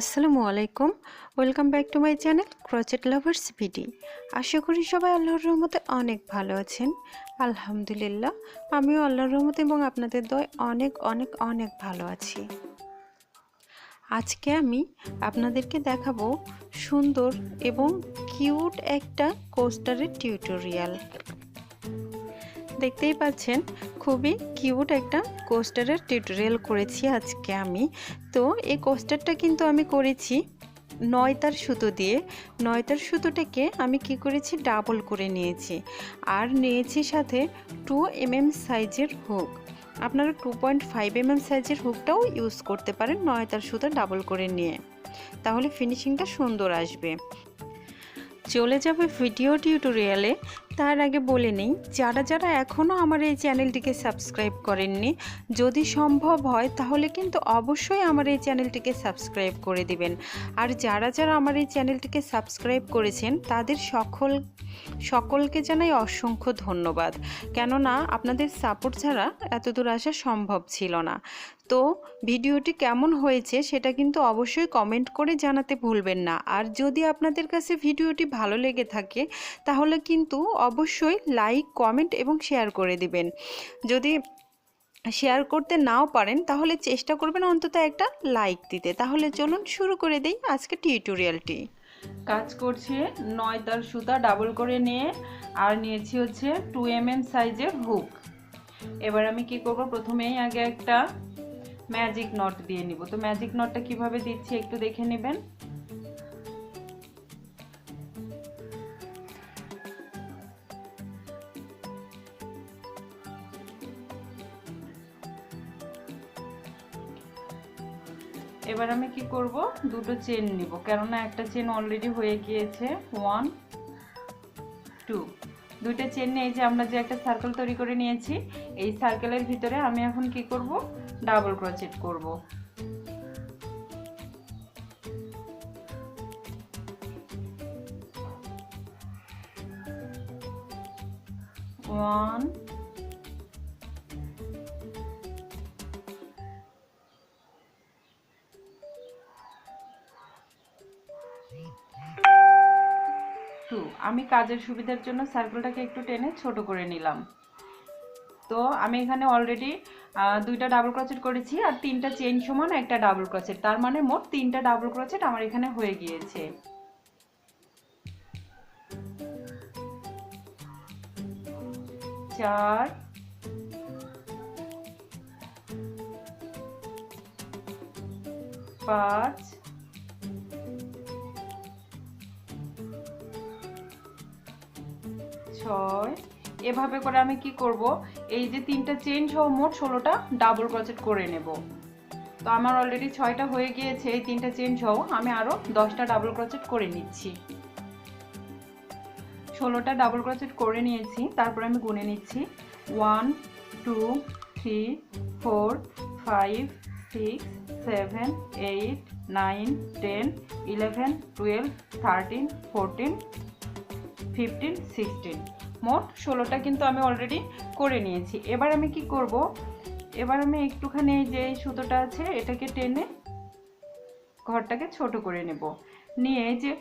আসসালামু আলাইকুম। Welcome back to my channel crochet lovers ভিডি আশা করি সবাই আল্লাহর রহমতে অনেক ভালো আছেন। আলহামদুলিল্লাহ, আমিও আল্লাহর রহমতে এবং আপনাদের দয় অনেক অনেক অনেক ভালো আছি। আজকে আমি আপনাদেরকে দেখাবো সুন্দর এবং কিউট একটা কোস্টারের টিউটোরিয়াল। দেখতেই পাচ্ছেন খুবই কিউট একটা কোস্টারের টিউটোরিয়াল করেছি আজকে আমি। তো এই কোস্টারটা কিন্তু আমি করেছি নয়তার সুতো দিয়ে। নয়তার সুতোটাকে আমি কি করেছি? ডাবল করে নিয়েছি। আর নিয়েছি সাথে টু এমএম সাইজের হুক। আপনারা টু পয়েন্ট ফাইভ এমএম সাইজের হুকটাও ইউজ করতে পারেন নয়তার সুতো ডাবল করে নিয়ে। তাহলে ফিনিশিংটা সুন্দর আসবে। চলে যাবে ভিডিও টিউটোরিয়ালে তার আগে বলে নেই, যারা যারা এখনও আমার এই চ্যানেলটিকে সাবস্ক্রাইব করেননি, যদি সম্ভব হয় তাহলে কিন্তু অবশ্যই আমার এই চ্যানেলটিকে সাবস্ক্রাইব করে দিবেন। আর যারা যারা আমার এই চ্যানেলটিকে সাবস্ক্রাইব করেছেন, তাদের সকল, সকলকে জানাই অসংখ্য ধন্যবাদ। কেননা আপনাদের সাপোর্ট ছাড়া এতদূর আসা সম্ভব ছিল না। তো ভিডিওটি কেমন হয়েছে সেটা কিন্তু অবশ্যই কমেন্ট করে জানাতে ভুলবেন না। আর যদি আপনাদের কাছে ভিডিওটি ভালো লেগে থাকে, তাহলে কিন্তু অবশ্যই লাইক কমেন্ট এবং শেয়ার করে দিবেন। যদি শেয়ার করতে নাও পারেন, তাহলে চেষ্টা করবেন অন্তত একটা লাইক দিতে। তাহলে চলুন শুরু করে দেই আজকে টিউটোরিয়ালটি কাজ করছে নয় তার সুতা ডাবল করে নিয়ে, আর নিয়েছি হচ্ছে টু এম এম সাইজের হুক এবার আমি কি করব? প্রথমেই আগে একটা ম্যাজিক নট দিয়ে নিব। তো ম্যাজিক নটটা কীভাবে দিচ্ছি একটু দেখে নেবেন। এবার আমি কি করব? দুটো চেন নিব। কেননা একটা চেন অলরেডি হয়ে গিয়েছে। ওয়ান টু দুইটা চেন নিয়ে যে আমরা যে একটা সার্কেল তৈরি করে নিয়েছি, এই সার্কেলের ভিতরে আমি এখন কি করব? ডাবল ক্রোচেট করব। ওয়ান টু আমি কাজের সুবিধার জন্য সার্কেলটাকে একটু টেনে ছোট করে নিলাম। তো আমি এখানে অলরেডি দুইটা ডাবল ক্রচেট করেছি আর তিনটা চেইন সমান একটা ডাবল ক্রচেট তার মানে মোট তিনটা ডাবল ক্রচেট আমার এখানে হয়ে গিয়েছে। চার, পাঁচ ছয়। এভাবে করে আমি কি করব? এই যে তিনটা চেন সহ মোট ষোলোটা ডাবল ক্রচেট করে নেব। তো আমার অলরেডি ছয়টা হয়ে গিয়েছে, এই তিনটা চেন সহ আমি আরও দশটা ডাবল ক্রচেট করে নিচ্ছি। ষোলোটা ডাবল ক্রচেট করে নিয়েছি, তারপর আমি গুনে নিচ্ছি। One two three four five six seven eight nine ten eleven twelve thirteen fourteen fifteen sixteen মোট ষোলোটা কিন্তু আমি অলরেডি করে নিয়েছি। এবার আমি কি করব? এবার আমি একটুখানি যে সুতোটা আছে, এটাকে টেনে ঘরটাকে ছোট করে নেব। নিয়ে যে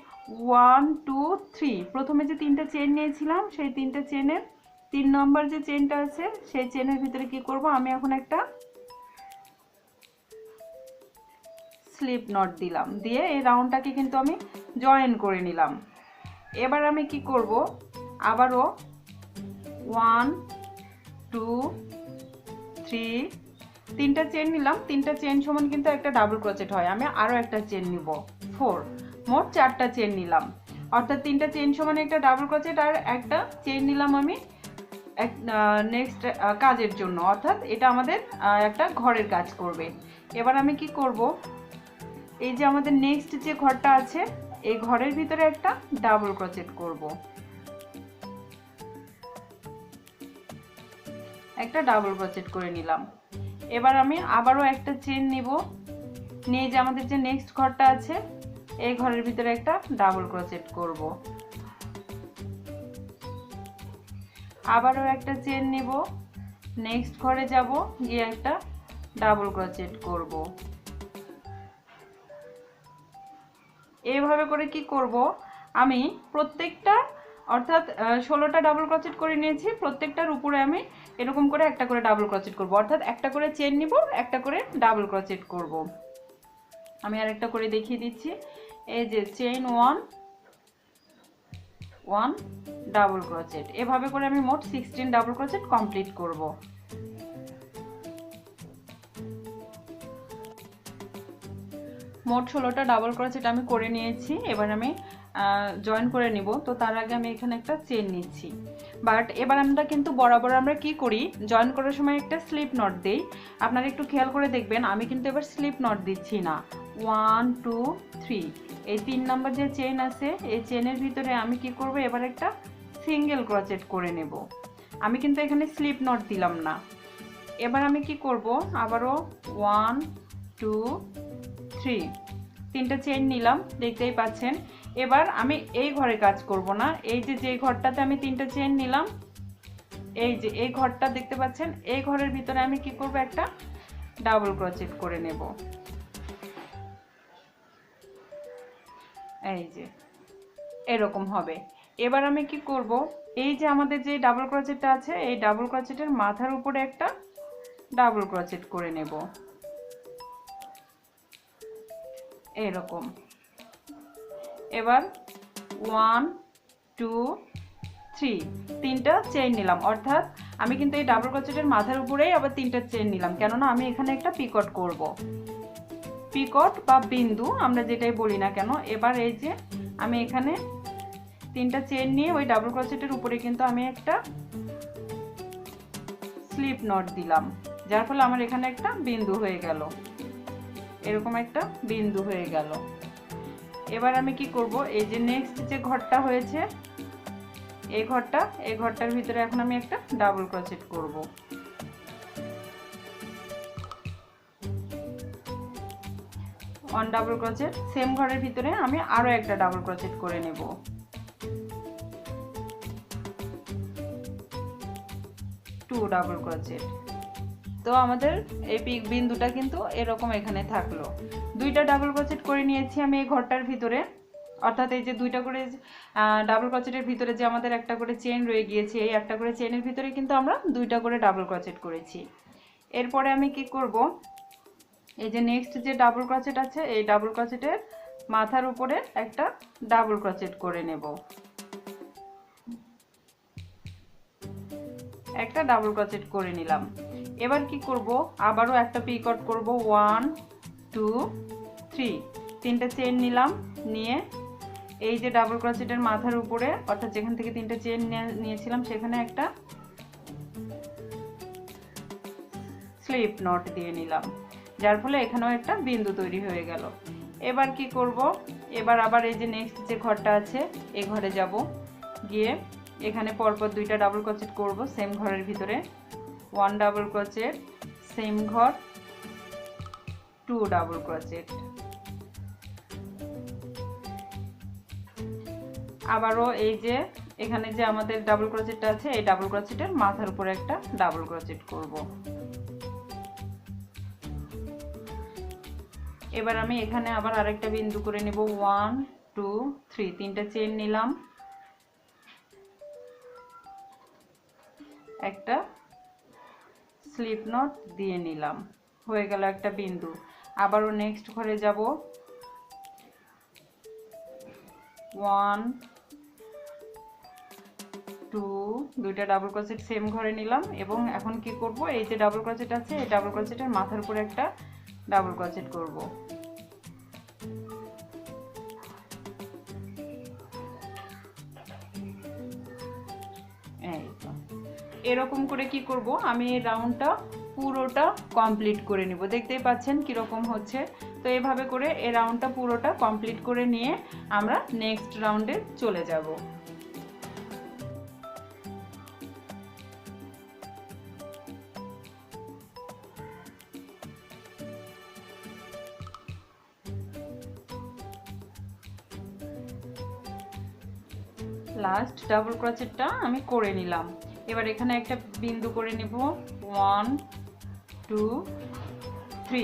ওয়ান টু থ্রি প্রথমে যে তিনটা চেন নিয়েছিলাম, সেই তিনটা চেনের তিন নম্বর যে চেনটা আছে, সেই চেনের ভিতরে কি করব? আমি এখন একটা স্লিপ নট দিলাম। দিয়ে এই রাউন্ডটাকে কিন্তু আমি জয়েন করে নিলাম। এবার আমি কি করব? আবারও ওয়ান টু থ্রি তিনটা চেন নিলাম। তিনটা চেন সমান কিন্তু একটা ডাবল ক্রোচেট হয়। আমি আরও একটা চেন নিব। ফোর মোট চারটা চেন নিলাম। অর্থাৎ তিনটা চেন সমান একটা ডাবল ক্রোচেট আর একটা চেন নিলাম আমি এক নেক্সট কাজের জন্য। অর্থাৎ এটা আমাদের একটা ঘরের কাজ করবে। এবার আমি কি করব? এই যে আমাদের নেক্সট যে ঘরটা আছে এই ঘরের ভিতরে একটা ডাবল ক্রোচেট করব। একটা ডাবল ক্রোচেট করে নিলাম। এবার আমি আবারও একটা চেন নিব। নিয়ে যে আমাদের যে নেক্সট ঘরটা আছে, এই ঘরের ভিতরে একটা ডাবল ক্রোচেট করব। আবারও একটা চেন নিব। নেক্সট ঘরে যাব, গিয়ে একটা ডাবল ক্রোচেট করব। এইভাবে করে কি করব? আমি প্রত্যেকটা, অর্থাৎ ষোলোটা ডাবল ক্রোচেট করে নিয়েছি, প্রত্যেকটার উপরে আমি এরকম করে একটা করে ডাবল ক্রোচেট করব। অর্থাৎ, একটা করে চেন নিব, একটা করে ডাবল ক্রোচেট করব। আমি আরেকটা করে দেখিয়ে দিচ্ছি। এই যে chain one one double crochet এভাবে করে আমি মোট সিক্সটিন ডাবল ক্রোচেট কমপ্লিট করব। মোট ষোলোটা ডাবল ক্রোচেট আমি করে নিয়েছি। এবার আমি জয়েন করে নিব। তো তার আগে আমি এখানে একটা চেন নিচ্ছি। বাট এবার আমরা কিন্তু বরাবর আমরা কি করি? জয়েন করার সময় একটা স্লিপ নট দিই। আপনারা একটু খেয়াল করে দেখবেন, আমি কিন্তু এবার স্লিপ নট দিচ্ছি না। ওয়ান টু থ্রি এই তিন নম্বর যে চেন আছে, এই চেনের ভিতরে আমি কি করব? এবার একটা সিঙ্গেল ক্রচেট করে নেব। আমি কিন্তু এখানে স্লিপ নট দিলাম না। এবার আমি কি করব? আবারও ওয়ান টু থ্রি তিনটা চেন নিলাম, দেখতেই পাচ্ছেন। এবার আমি এই ঘরে কাজ করব না। এই যে যে ঘরটাতে আমি তিনটা চেন নিলাম, এই যে, এই ঘরটা দেখতে পাচ্ছেন, এই ঘরের ভিতরে আমি কি করব একটা? ডাবল ক্রচেট করে নেব। এই যে, এরকম হবে। এবার আমি কি করব? এই যে আমাদের যে ডাবল ক্রচেটটা আছে, এই ডাবল ক্রচেটের মাথার উপরে একটা ডাবল ক্রচেট করে নেব। এরকম। এবার ওয়ান টু থ্রি তিনটা চেইন নিলাম। অর্থাৎ আমি কিন্তু এই ডাবল ক্রোচেটের মাথার উপরেই আবার তিনটা চেইন নিলাম। কেননা আমি এখানে একটা পিকট করব। পিকট বা বিন্দু আমরা যেটাই বলি না কেন, এবার এই যে আমি এখানে তিনটা চেইন নিয়ে ওই ডাবল ক্রোচেটের উপরে কিন্তু আমি একটা স্লিপ নট দিলাম। যার ফলে আমার এখানে একটা বিন্দু হয়ে গেল। এরকম একটা বিন্দু হয়ে গেল। এবার আমি কি করব? এই যে নেক্সট যে ঘরটা হয়েছে, এই ঘরটা, এই ঘরটার ভিতরে এখন আমি একটা ডাবল ক্রোচেট করব। ওয়ান ডাবল ক্রোচেট সেম ঘরের ভিতরে আমি আরও একটা ডাবল ক্রোচেট করে নেব। টু ডাবল ক্রোচেট তো আমাদের এই পিক বিন্দুটা কিন্তু এরকম এখানে থাকল। দুইটা ডাবল ক্রোচেট করে নিয়েছি আমি এই ঘরটার ভিতরে। অর্থাৎ এই যে দুইটা করে ডাবল ক্রোচেটের ভিতরে যে আমাদের একটা করে চেন রয়ে গিয়েছে, এই একটা করে চেনের ভিতরে কিন্তু আমরা দুইটা করে ডাবল ক্রোচেট করেছি। এরপরে আমি কি করব? এই যে নেক্সট যে ডাবল ক্রোচেট আছে, এই ডাবল ক্রোচেটের মাথার উপরে একটা ডাবল ক্রোচেট করে নেব। একটা ডাবল ক্রোচেট করে নিলাম। এবার কি করব? আবারও একটা পিকট করব। ওয়ান টু থ্রি তিনটা চেন নিলাম, নিয়ে এই যে ডাবল ক্রোচেটের মাথার উপরে, অর্থাৎ যেখান থেকে তিনটা চেন নিয়েছিলাম, সেখানে একটা স্লিপ নট দিয়ে নিলাম। যার ফলে এখানেও একটা বিন্দু তৈরি হয়ে গেল। এবার কি করব? এবার আবার এই যে নেক্সট যে ঘরটা আছে এই ঘরে যাব। গিয়ে এখানে পরপর দুইটা ডাবল ক্রোচেট করব সেম ঘরের ভিতরে। ওয়ান ডাবল ক্রোচেট সেম ঘর টু ডাবল ক্রোচেট আবারও এই যে, এখানে যে আমাদের ডাবল ক্রোচেটটা আছে, এই ডাবল ক্রোচেটের মাথার উপরে একটা ডাবল ক্রোচেট করব। এবার আমি এখানে আবার আরেকটা বিন্দু করে নেব। ওয়ান টু থ্রি তিনটা চেন নিলাম। একটা স্লিপ নট দিয়ে নিলাম। হয়ে গেল একটা বিন্দু। আবারও নেক্সট ঘরে যাব। ওয়ান টু দুইটা ডাবল ক্রোচেট সেম ঘরে নিলাম এবং এখন কি করব? এই যে ডাবল ক্রোচেট আছে, এই ডাবল ক্রোচেটের মাথার উপরে একটা ডাবল ক্রোচেট করব। এরকম করে কি করব? আমি এই রাউন্ডটা পুরোটা কমপ্লিট করে নিব। দেখতেই পাচ্ছেন কীরকম হচ্ছে। তো এভাবে করে এই রাউন্ডটা পুরোটা কমপ্লিট করে নিয়ে আমরা নেক্সট রাউন্ডে চলে যাব। লাস্ট ডাবল ক্রোচেটটা আমি করে নিলাম। এবার এখানে একটা বিন্দু করে নেব। ওয়ান টু থ্রি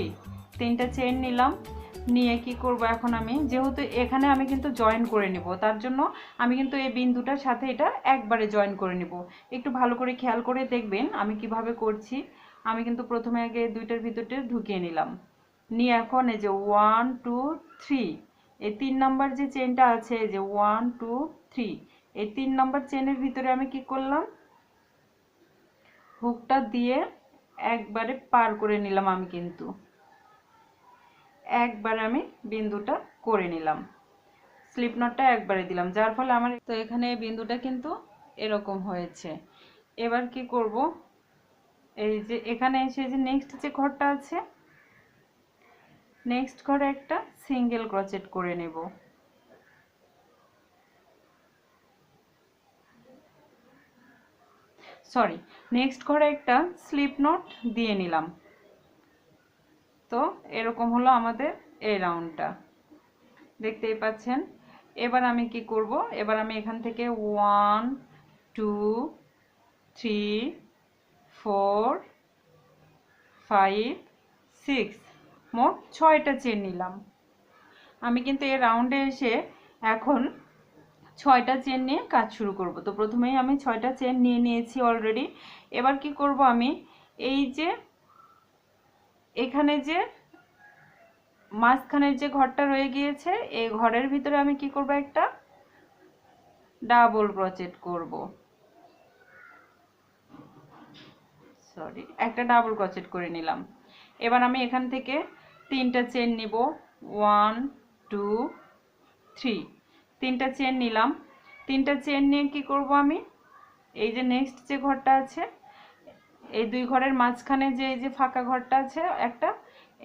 তিনটা চেন নিলাম। নিয়ে কি করব এখন আমি? যেহেতু এখানে আমি কিন্তু জয়েন করে নিব, তার জন্য আমি কিন্তু এই বিন্দুটার সাথে এটা একবারে জয়েন করে নিব। একটু ভালো করে খেয়াল করে দেখবেন আমি কীভাবে করছি। আমি কিন্তু প্রথমে আগে দুইটার ভিতরটা ঢুকিয়ে নিলাম। নিয়ে এখন এই যে ওয়ান টু থ্রি এই তিন নাম্বার যে চেনটা আছে, এই যে ওয়ান টু থ্রি এই তিন নাম্বার চেনের ভিতরে আমি কি করলাম? হুকটা দিয়ে একবারে পার করে নিলাম আমি কিন্তু। একবার আমি বিন্দুটা করে নিলাম। স্লিপ নটটা একবারে দিলাম, যার ফলে আমার তো এখানে এই বিন্দুটা কিন্তু এরকম হয়েছে। এবার কি করব? এই যে এখানে এসে যে নেক্সট যে ঘরটা আছে নেক্সট ঘরে একটা সিঙ্গেল ক্রচেট করে নেব। সরি নেক্সট ঘরে একটা স্লিপ নোট দিয়ে নিলাম। তো এরকম হলো আমাদের এই রাউন্ডটা দেখতেই পাচ্ছেন? এবার আমি কি করব? এবার আমি এখান থেকে one two three four five six মোট ছয়টা চেন নিলাম। আমি কিন্তু এই রাউন্ডে এসে এখন ছয়টা চেন নিয়ে কাজ শুরু করব। তো প্রথমেই আমি ছয়টা চেন নিয়ে নিয়েছি অলরেডি এবার কি করব আমি? এই যে, এখানে যে মাঝখানের যে ঘরটা রয়ে গিয়েছে, এই ঘরের ভিতরে আমি কি করব একটা? ডাবল ক্রচেট করব। সরি একটা ডাবল ক্রচেট করে নিলাম। এবার আমি এখান থেকে তিনটা চেন নিব। ওয়ান টু থ্রি তিনটা চেন নিলাম। তিনটা চেন নিয়ে কি করব আমি? এই যে নেক্সট যে ঘরটা আছে, এই দুই ঘরের মাঝখানে যে, এই যে ফাঁকা ঘরটা আছে একটা,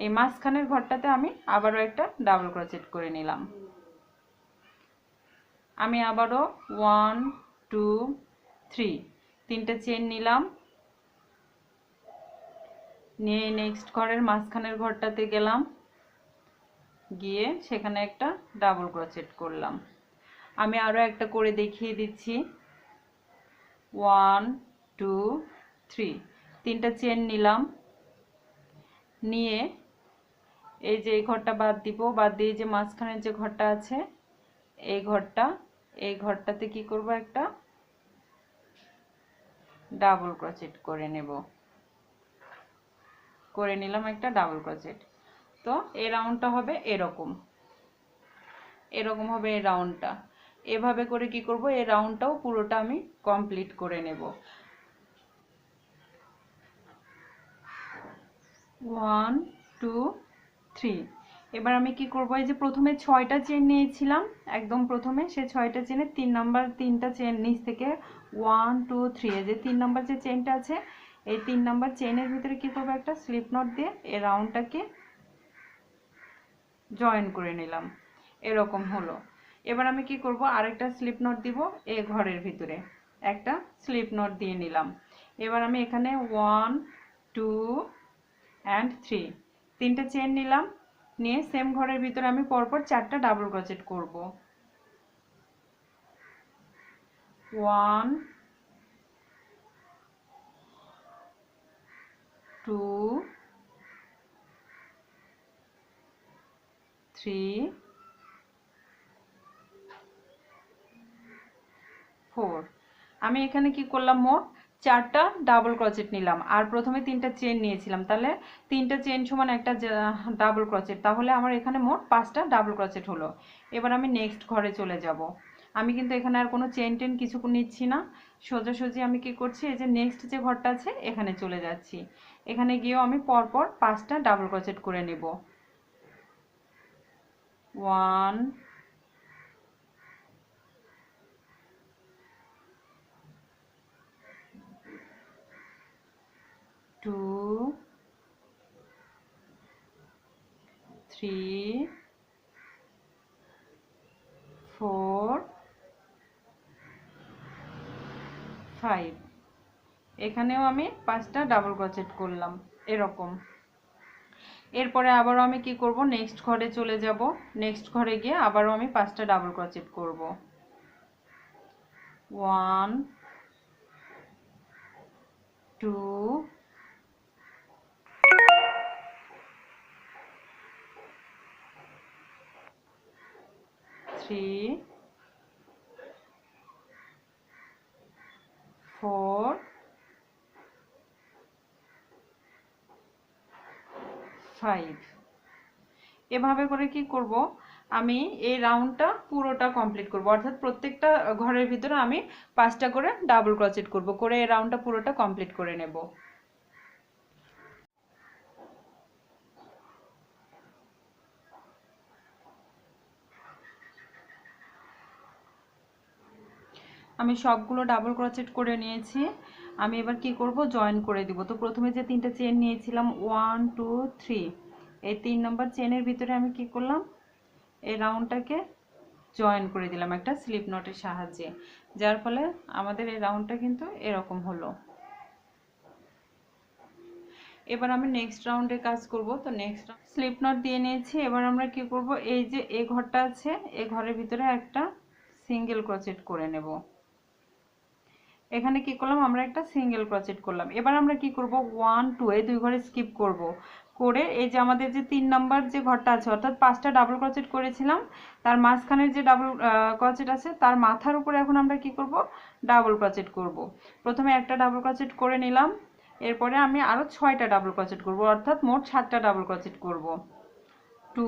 এই মাঝখানের ঘরটাতে আমি আবারও একটা ডাবল ক্রোচেট করে নিলাম। আমি আবারও ওয়ান টু থ্রি তিনটা চেন নিলাম। নিয়ে নেক্সট ঘরের মাঝখানের ঘরটাতে গেলাম। গিয়ে সেখানে একটা ডাবল ক্রোচেট করলাম। আমি আরও একটা করে দেখিয়ে দিচ্ছি। ওয়ান টু থ্রি তিনটা চেন নিলাম। নিয়ে এই যে এই ঘরটা বাদ দিব। বাদ দিয়ে যে মাঝখানের যে ঘরটা আছে, এই ঘরটা, এই ঘরটাতে কি করব একটা? ডাবল ক্রোচেট করে নেব। করে নিলাম একটা ডাবল ক্রোচেট তো এই রাউন্ডটা হবে এরকম। এরকম হবে এই রাউন্ডটা এভাবে করে কি করব? এই রাউন্ডটাও পুরোটা আমি কমপ্লিট করে নেব। ওয়ান টু থ্রি এবার আমি কি করব? এই যে প্রথমে ছয়টা চেন নিয়েছিলাম, একদম প্রথমে, সে ছয়টা চেনে তিন নাম্বার তিনটা চেন নিচ থেকে ওয়ান টু থ্রি এই যে তিন নাম্বার যে চেনটা আছে, এই তিন নাম্বার চেনের ভিতরে কি করব একটা স্লিপ নট দিয়ে এই রাউন্ডটাকে জয়েন করে নিলাম। এরকম হলো। এবার আমি কি করব? আরেকটা স্লিপ নট দিব এই ঘরের ভিতরে। একটা স্লিপ নট দিয়ে নিলাম। এবার আমি এখানে ওয়ান টু অ্যান্ড থ্রি তিনটে চেন নিলাম। নিয়ে সেম ঘরের ভিতরে আমি পরপর চারটা ডাবল ক্রোচেট করব। ওয়ান টু থ্রি ফোর আমি এখানে কি করলাম মোট? চারটা ডাবল ক্রচেট নিলাম। আর প্রথমে তিনটা চেন নিয়েছিলাম। তাহলে তিনটা চেন সমান একটা ডাবল ক্রচেট তাহলে আমার এখানে মোট পাঁচটা ডাবল ক্রচেট হলো। এবার আমি নেক্সট ঘরে চলে যাব। আমি কিন্তু এখানে আর কোনো চেন টেন কিছু নিচ্ছি না। সোজাসুজি আমি কি করছি? এই যে নেক্সট যে ঘরটা আছে, এখানে চলে যাচ্ছি। এখানে গিয়েও আমি পরপর পাঁচটা ডাবল ক্রচেট করে নেব। One two, three, four, five. এখানেও আমি পাঁচটা ডাবল ক্রোচেট করলাম এরকম। এরপরে আবারও আমি কি করব? নেক্সট ঘরে চলে যাব। নেক্সট ঘরে গিয়ে আবারও আমি পাঁচটা ডাবল ক্রোচেট করব। One two three four five এভাবে করে কি করব? আমি এই রাউন্ডটা পুরোটা কমপ্লিট করব। অর্থাৎ প্রত্যেকটা ঘরের ভিতরে আমি পাঁচটা করে ডাবল ক্রোচেট করব। করে এই রাউন্ডটা পুরোটা কমপ্লিট করে নেব। আমি সবগুলো ডাবল ক্রোচেট করে নিয়েছি। আমি এবার কি করব? জয়েন করে দিব। তো প্রথমে যে তিনটা চেন নিয়েছিলাম ওয়ান টু থ্রি এই তিন নম্বর চেনের ভিতরে আমি কি করলাম? এই রাউন্ডটাকে জয়েন করে দিলাম একটা স্লিপ নটের সাহায্যে। যার ফলে আমাদের এই রাউন্ডটা কিন্তু এরকম হলো। এবার আমি নেক্সট রাউন্ডে কাজ করব। তো নেক্সট স্লিপ নট দিয়ে নিয়েছি। এবার আমরা কি করব? এই যে এ ঘরটা আছে, এ ঘরের ভিতরে একটা সিঙ্গেল ক্রোচেট করে নেব। এখানে কি করলাম? আমরা একটা সিঙ্গেল ক্রোচেট করলাম। এবার আমরা কি করব? ওয়ান টু এই দুই ঘরে স্কিপ করব। করে এই যে আমাদের যে তিন নাম্বার যে ঘরটা আছে, অর্থাৎ পাঁচটা ডাবল ক্রোচেট করেছিলাম, তার মাঝখানের যে ডাবল ক্রোচেট আছে, তার মাথার উপরে এখন আমরা কি করব? ডাবল ক্রোচেট করব। প্রথমে একটা ডাবল ক্রোচেট করে নিলাম। এরপরে আমি আরও ছয়টা ডাবল ক্রোচেট করব, অর্থাৎ মোট সাতটা ডাবল ক্রোচেট করব। Two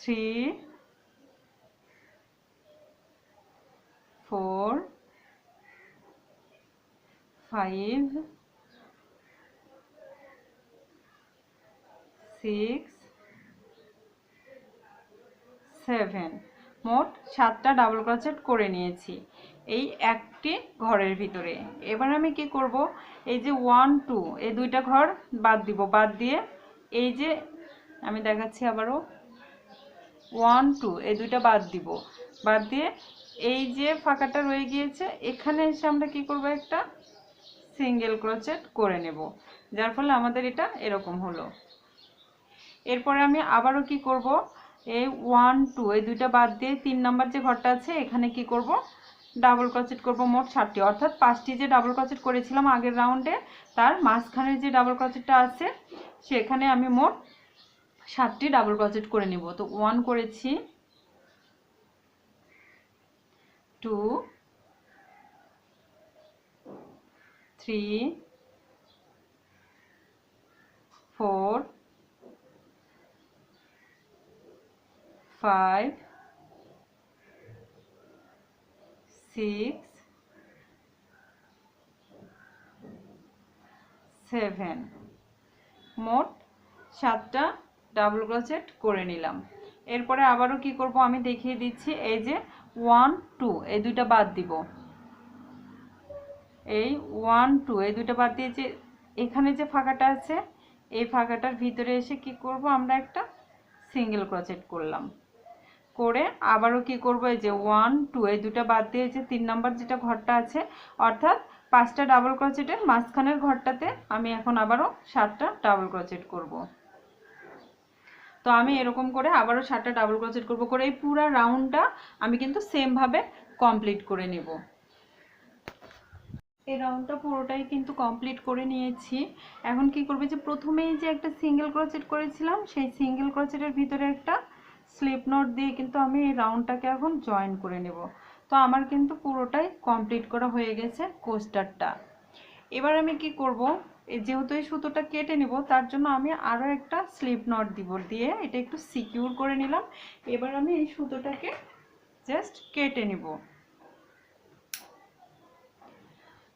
three four, five, six, seven মোট সাতটা ডাবল ক্রোচেট করে নিয়েছি এই একটি ঘরের ভিতরে। এবার আমি কি করব? এই যে ওয়ান টু এই দুইটা ঘর বাদ দিব। বাদ দিয়ে এই যে আমি দেখাচ্ছি আবারও। ওয়ান টু এই দুইটা বাদ দিব। বাদ দিয়ে এই যে ফাঁকাটা রয়ে গিয়েছে, এখানে এসে আমরা কি করব একটা? সিঙ্গেল ক্রোচেট করে নেব। যার ফলে আমাদের এটা এরকম হলো। এরপরে আমি আবারও কি করব? এই ওয়ান টু এই দুইটা বাদ দিয়ে তিন নাম্বার যে ঘরটা আছে, এখানে কি করব? ডাবল ক্রোচেট করব মোট ষাটটি। অর্থাৎ পাঁচটি যে ডাবল ক্রোচেট করেছিলাম আগের রাউন্ডে তার মাঝখানের যে ডাবল ক্রোচেটটা আছে, সেখানে আমি মোট সাতটি ডাবল ক্রোচেট করে নিব। তো ওয়ান করেছি। Two three four five six seven মোট সাতটা ডাবল ক্রোচেট করে নিলাম। এরপরে আবারও কি করব আমি দেখিয়ে দিচ্ছি, এই যে ওয়ান, টু, এই দুইটা বাদ দিব। এই ওয়ান, টু, এই দুইটা বাদ দিয়ে যে এখানে যে ফাঁকাটা আছে, এই ফাঁকাটার ভিতরে এসে কি করব? আমরা একটা সিঙ্গেল ক্রোচেট করলাম। করে আবারও কি করব? এই যে ওয়ান, টু, এই দুটা বাদ দিয়ে যে তিন নাম্বার যেটা ঘরটা আছে, অর্থাৎ পাঁচটা ডাবল ক্রোচেটের মাঝখানের ঘরটাতে আমি এখন আবারও সাতটা ডাবল ক্রোচেট করব। তো আমি এরকম করে আবারও শার্টটা ডাবল ক্রোচেট করব করে এই পুরো রাউন্ডটা আমি কিন্তু সেমভাবে কমপ্লিট করে নেব। এই রাউন্ডটা পুরোটাই কিন্তু কমপ্লিট করে নিয়েছি। এখন কি করবে যে প্রথমেই যে একটা সিঙ্গেল ক্রোচেট করেছিলাম, সেই সিঙ্গেল ক্রোচেটের ভিতরে একটা স্লিপ নোট দিয়ে কিন্তু আমি এই রাউন্ডটাকে এখন জয়েন করে নেব। তো আমার কিন্তু পুরোটাই কমপ্লিট করা হয়ে গেছে কোস্টারটা এবার আমি কি করব যেহেতু এই সুতোটা কেটে নিব, তার জন্য আমি আরও একটা স্লিপ নট দিব দিয়ে এটা একটু সিকিউর করে নিলাম। এবার আমি এই সুতোটাকে জাস্ট কেটে নিব।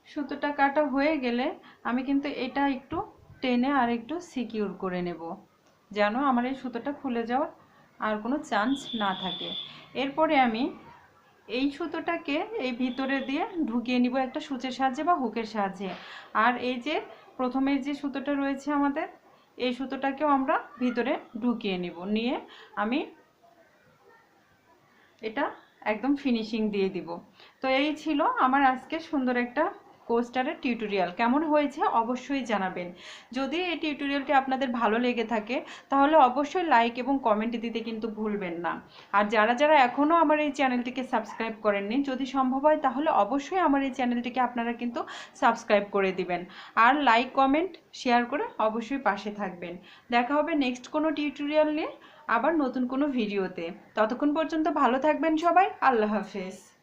সুতোটা কাটা হয়ে গেলে আমি কিন্তু এটা একটু টেনে আর একটু সিকিউর করে নেব, যেন আমার এই সুতোটা খুলে যাওয়ার আর কোনো চান্স না থাকে। এরপরে আমি এই সুতোটাকে এই ভিতরে দিয়ে ঢুকিয়ে নিব একটা সূচের সাহায্যে বা হুকের সাহায্যে। আর এই যে প্রথমে যে সুতোটা রয়েছে আমাদের, এই সুতোটাকেও আমরা ভিতরে ঢুকিয়ে নিব। নিয়ে আমি এটা একদম ফিনিশিং দিয়ে দিব। তো এই ছিল আমার আজকে সুন্দর একটা কোস্টারের টিউটোরিয়াল। কেমন হয়েছে অবশ্যই জানাবেন। যদি এই টিউটোরিয়ালটি আপনাদের ভালো লেগে থাকে, তাহলে অবশ্যই লাইক এবং কমেন্ট দিতে কিন্তু ভুলবেন না। আর যারা যারা এখনও আমার এই চ্যানেলটিকে সাবস্ক্রাইব করেননি, যদি সম্ভব হয়, তাহলে অবশ্যই আমার এই চ্যানেলটিকে আপনারা কিন্তু সাবস্ক্রাইব করে দিবেন। আর লাইক কমেন্ট শেয়ার করে অবশ্যই পাশে থাকবেন। দেখা হবে নেক্সট কোনো টিউটোরিয়াল নিয়ে, আবার নতুন কোনো ভিডিওতে ততক্ষণ পর্যন্ত ভালো থাকবেন সবাই। আল্লাহ হাফেজ।